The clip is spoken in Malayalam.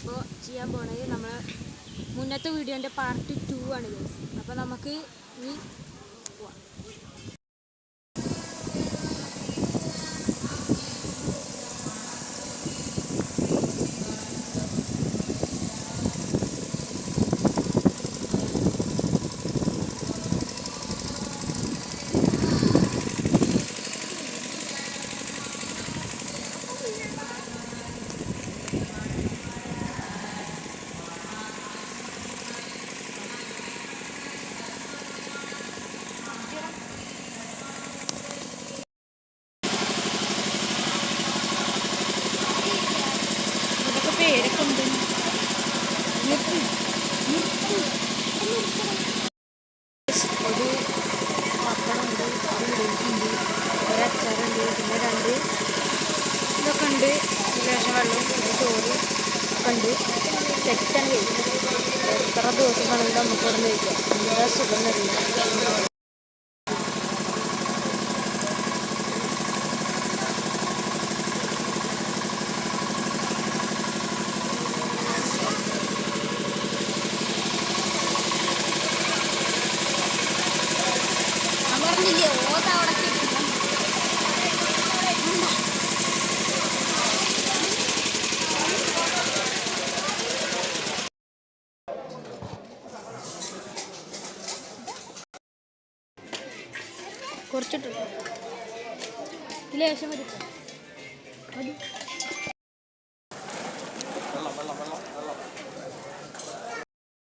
ഇപ്പോൾ ചെയ്യാൻ പോണത് നമ്മൾ മുന്നത്തെ വീഡിയോന്റെ പാർട്ട് ടു ആണ് അപ്പോൾ നമുക്ക് ഇനി പോവാം ഇതൊക്കെ പേരൊക്കെ ഉണ്ട് ഒരു പപ്പടമുണ്ട് ഒരു ഉള്ളിയുണ്ട് ഒരു അച്ചാറുണ്ട് പിന്നെ രണ്ട് ഇതൊക്കെ ഉണ്ട്. ലേശം വെള്ളം ചോറ് ഒക്കെ ഉണ്ട്. സെറ്റാണ് കഴിക്കുന്നത് എത്ര ദിവസം വേണമെങ്കിലും നമുക്ക് ഇവിടെ നിന്ന് കഴിക്കാം. എന്താ സുഖം തരില്ല പറഞ്ഞില്ലേ ഓത അവിടെ കുറച്ചിട്ടുണ്ട്. ലേശം മതി മതി